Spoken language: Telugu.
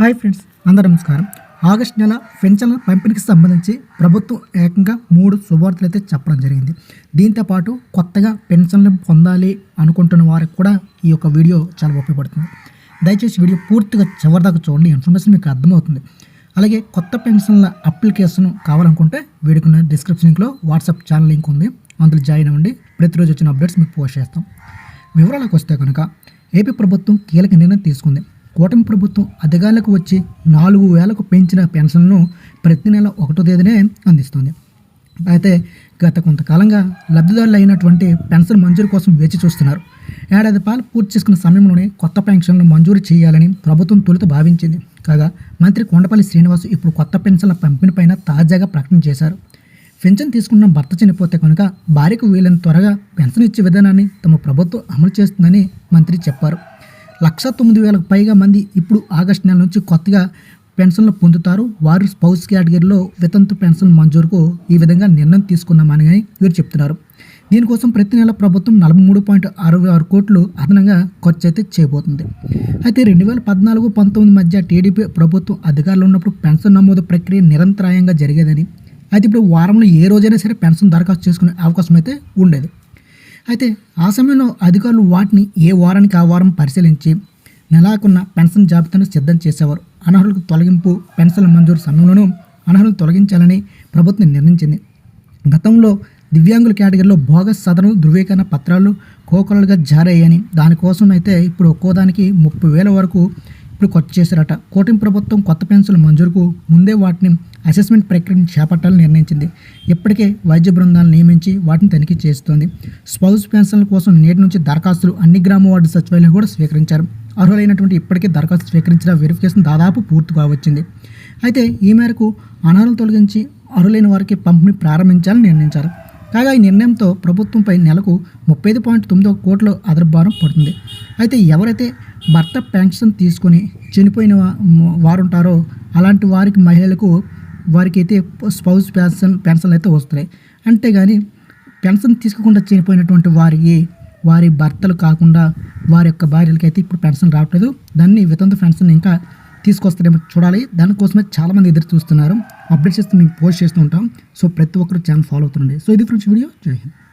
హాయ్ ఫ్రెండ్స్ అందరూ నమస్కారం. ఆగస్ట్ నెల పెన్షన్ల పంపిణీకి సంబంధించి ప్రభుత్వం ఏకంగా మూడు శుభవార్తలు అయితే చెప్పడం జరిగింది. దీంతో పాటు కొత్తగా పెన్షన్లు పొందాలి అనుకుంటున్న వారికి కూడా ఈ యొక్క వీడియో చాలా ఉపయోగపడుతుంది. దయచేసి వీడియో పూర్తిగా చివరిదాకా చూడండి ఇన్ఫర్మేషన్ మీకు అర్థమవుతుంది. అలాగే కొత్త పెన్షన్ల అప్లికేషన్ కావాలనుకుంటే వీడికి ఉన్న డిస్క్రిప్షన్ లింక్లో వాట్సాప్ ఛానల్ లింక్ ఉంది. అందులో జాయిన్ అవ్వండి ప్రతిరోజు వచ్చిన అప్డేట్స్ మీకు పోస్ట్ చేస్తాం. వివరాలకు వస్తే కనుక ఏపీ ప్రభుత్వం కీలక నిర్ణయం తీసుకుంది. కూటమి ప్రభుత్వం అధికారులకు వచ్చి నాలుగు వేలకు పెంచిన పెన్షన్ను ప్రతి నెల ఒకటో తేదీనే అందిస్తుంది. అయితే గత కొంతకాలంగా లబ్ధిదారులు అయినటువంటి పెన్షన్ మంజూరు కోసం వేచి చూస్తున్నారు. ఏడాది పాలు పూర్తి చేసుకున్న సమయంలోనే కొత్త పెన్షన్లు మంజూరు చేయాలని ప్రభుత్వం తొలుత భావించింది. కాగా మంత్రి కొండపల్లి శ్రీనివాస్ ఇప్పుడు కొత్త పెన్షన్ల పంపిణీపైన తాజాగా ప్రకటన చేశారు. పెన్షన్ తీసుకున్న భర్త చనిపోతే కనుక భార్యకు వీలైన త్వరగా పెన్షన్ ఇచ్చే విధానాన్ని తమ ప్రభుత్వం అమలు చేస్తుందని మంత్రి చెప్పారు. లక్ష తొమ్మిది వేలకు పైగా మంది ఇప్పుడు ఆగస్టు నెల నుంచి కొత్తగా పెన్షన్లు పొందుతారు. వారు స్పౌస్ కేటగిరీలో వితంతు పెన్షన్ మంజూరుకు ఈ విధంగా నిర్ణయం తీసుకున్నామని వీరు చెప్తున్నారు. దీనికోసం ప్రతి నెల ప్రభుత్వం నలభై మూడు పాయింట్ అరవై ఆరు కోట్లు అదనంగా ఖర్చు అయితే చేయబోతుంది. అయితే రెండు వేల పద్నాలుగు పంతొమ్మిది మధ్య టీడీపీ ప్రభుత్వం అధికారంలో ఉన్నప్పుడు పెన్షన్ నమోదు ప్రక్రియ నిరంతరాయంగా జరిగేదని. అయితే ఇప్పుడు వారంలో ఏ రోజైనా సరే పెన్షన్ దరఖాస్తు చేసుకునే అవకాశం అయితే ఉండేది. అయితే ఆ సమయంలో అధికారులు వాటిని ఏ వారానికి ఆ వారం పరిశీలించి నెలాకున్న పెన్షన్ జాబితాను సిద్ధం చేసేవారు. అనర్హులకు తొలగింపు పెన్షన్ మంజూరు సమయంలోనూ అనర్హులను తొలగించాలని ప్రభుత్వం నిర్ణయించింది. గతంలో దివ్యాంగుల కేటగిరీలో బోగస్ సదరు ధృవీకరణ పత్రాలు కోకొలలుగా జారీ అయ్యాయని దానికోసం అయితే ఇప్పుడు ఒక్కోదానికి ముప్పై వేల వరకు ఇప్పుడు ఖర్చు చేశారట. కూటమి ప్రభుత్వం కొత్త పెన్షన్ల మంజూరుకు ముందే వాటిని అసెస్మెంట్ ప్రక్రియను చేపట్టాలని నిర్ణయించింది. ఇప్పటికే వైద్య బృందాలను నియమించి వాటిని తనిఖీ చేస్తోంది. స్పౌస్ పెన్షన్ల కోసం నేటి నుంచి దరఖాస్తులు అన్ని గ్రామ వార్డు సచివాలయాలు కూడా స్వీకరించారు. అర్హులైనటువంటి ఇప్పటికే దరఖాస్తు స్వీకరించిన వెరిఫికేషన్ దాదాపు పూర్తి కావచ్చింది. అయితే ఈ మేరకు అనర్హులు తొలగించి అర్హులైన వారికి పంపిణీ ప్రారంభించాలని నిర్ణయించారు. కాగా ఈ నిర్ణయంతో ప్రభుత్వంపై నెలకు ముప్పై ఐదు పాయింట్ తొమ్మిది కోట్ల అదర్భారం పడుతుంది. అయితే ఎవరైతే భర్త పెన్షన్ తీసుకొని చనిపోయిన వారు ఉంటారో అలాంటి వారికి మహిళలకు వారికి అయితే స్పౌస్ పెన్షన్ పెన్షన్లు అయితే వస్తున్నాయి. అంతేగాని పెన్షన్ తీసుకోకుండా చనిపోయినటువంటి వారికి వారి భర్తలు కాకుండా వారి యొక్క భార్యలకి అయితే ఇప్పుడు పెన్షన్ రావట్లేదు. దాన్ని వితంతు పెన్షన్ ఇంకా తీసుకొస్తారేమో చూడాలి. దానికోసమే చాలామంది ఎదురు చూస్తున్నారు. అప్డేట్ చేస్తూ మేము పోస్ట్ చేస్తూ ఉంటాం. సో ప్రతి ఒక్కరు ఛానల్ ఫాలో అవుతుండండి. సో ఇది ఫ్రెండ్స్ వీడియో. జై హింద్.